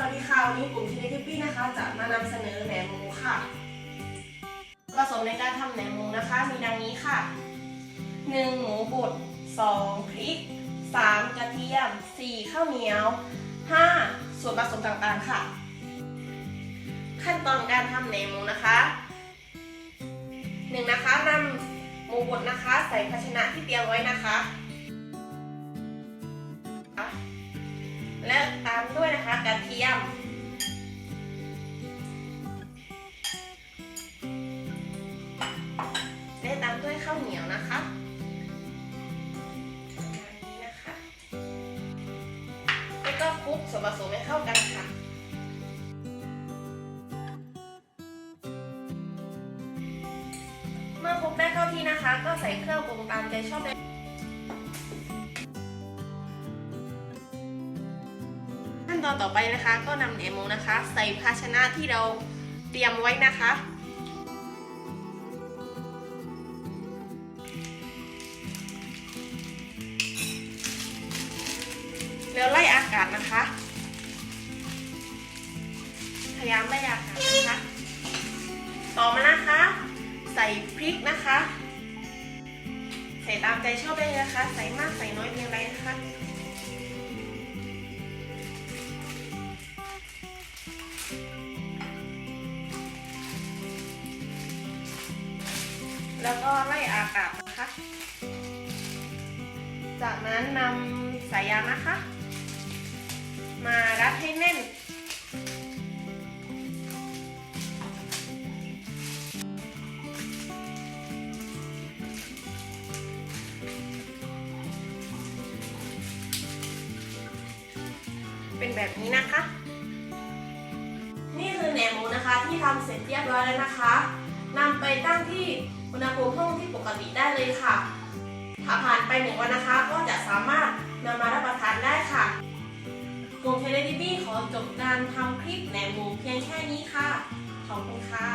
สวัสดีค่ะวันนี้กลุ่มทีเนทิปปี้นะคะ จะมานำเสนอแหนมหมูค่ะผสมในการทำแหนมหมูนะคะ มีดังนี้ค่ะ 1. หมูบด 2. พริก 3. กระเทียม 4. ข้าวเหนียว 5. ส่วนผสมต่างๆค่ะ ขั้นตอนการทำแหนมหมูนะคะหนึ่งนะคะนำหมูบดนะคะ ใส่ภาชนะที่เตรียมไว้นะคะ ระเทียมและตามด้วยข้าวเหนียวนะคะนี้นะคะ แล้วก็คลุกส่วนผสมให้เข้ากันค่ะเมื่อคลุกได้เข้าที่นะคะ ก็ใส่เครื่องปรุงตามใจชอบเลย อนต่อไปนะคะ ก็นำแหนมหมูนะคะ ใส่ภาชนะที่เราเตรียมไว้นะคะ แล้วไล่อากาศนะคะ พยายามไล่อากาศนะคะ ต่อมานะคะ ใส่พริกนะคะ ใส่ตามใจชอบได้เลยนะคะ ใส่มากใส่น้อยเพียงไรนะคะ แล้วก็ไล่อากาศนะคะ จากนั้นนำสายยางนะคะ มารัดให้แน่น เป็นแบบนี้นะคะ นี่คือแหนมูนะคะ ที่ทำเสร็จเรียบร้อยแล้วนะคะนำไปตั้งที่อุณหภูมิห้องที่ปกติได้เลยค่ะถ้าผ่านไปหนึ่งวันนะคะ ก็จะสามารถนำมารับประทานได้ค่ะกลุ่มเทเลดิบี้ขอจบการทำคลิปแหนมหมูเพียงแค่นี้ค่ะ ขอบคุณค่ะ